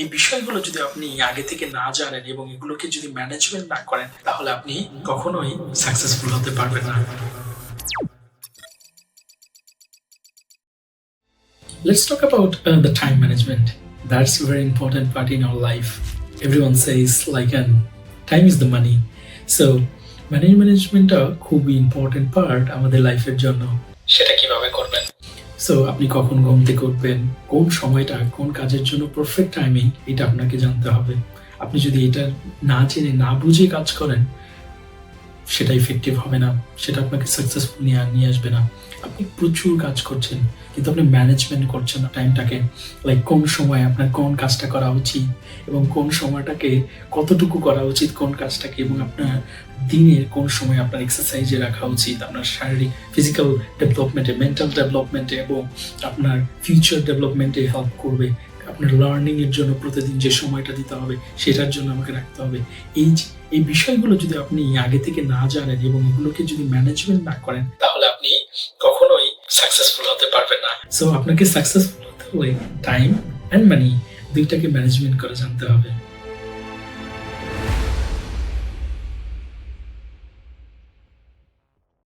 এই বিষয়গুলো যদি আপনি আগে থেকে না জানেন এবং এগুলোকে যদি ম্যানেজমেন্ট না করেন তাহলে আপনি কখনোই সাকসেসফুল হতে পারবেন না Let's talk about uh, the time management. That's a very important part in our life. Everyone says like an time is the money. So মানি ম্যানেজমেন্টটা খুবই ইম্পর্টেন্ট পার্ট আমাদের লাইফের জন্য সেটা কীভাবে করবেন সো আপনি কখন ঘুম থেকে উঠবেন? কোন সময়টা? কোন কাজের জন্য পারফেক্ট টাইমিং এটা আপনাকে জানতে হবে। আপনি যদি এটা না জেনে না বুঝে কাজ করেন সেটা ইফেক্টিভ হবে না, সেটা আপনাকে সাকসেসফুল নিয়ে নিয়ে আসবে না। আপনি প্রচুর কাজ করছেন, কিন্তু আপনি ম্যানেজমেন্ট করছেন না টাইমটাকে লাইক কোন সময় আপনার কোন কাজটা করা উচিত এবং কোন সময়টাকে কতটুকু করা উচিত, কোন কাজটাকে এবং আপনার দিনের কোন সময় আপনার এক্সারসাইজে রাখা উচিত, আপনার শারীরিক ফিজিক্যাল ডেভেলপমেন্টে মেন্টাল ডেভেলপমেন্টে এবং আপনার ফিউচার ডেভেলপমেন্টে হেল্প করবে। আপনার লার্নিংয়ের জন্য প্রতিদিন যে সময়টা দিতে হবে, সেটার জন্য আমাকে রাখতে হবে। এই এই বিষয়গুলো যদি আপনি আগে থেকে না জানেন এবং এগুলোকে যদি ম্যানেজমেন্ট না করেন, তাহলে আপনি কখনোই সাকসেসফুল হতে পারবেন না। সো আপনাকে সাকসেসফুল হতে হলে টাইম অ্যান্ড মানি দুইটাকে ম্যানেজমেন্ট করে জানতে হবে।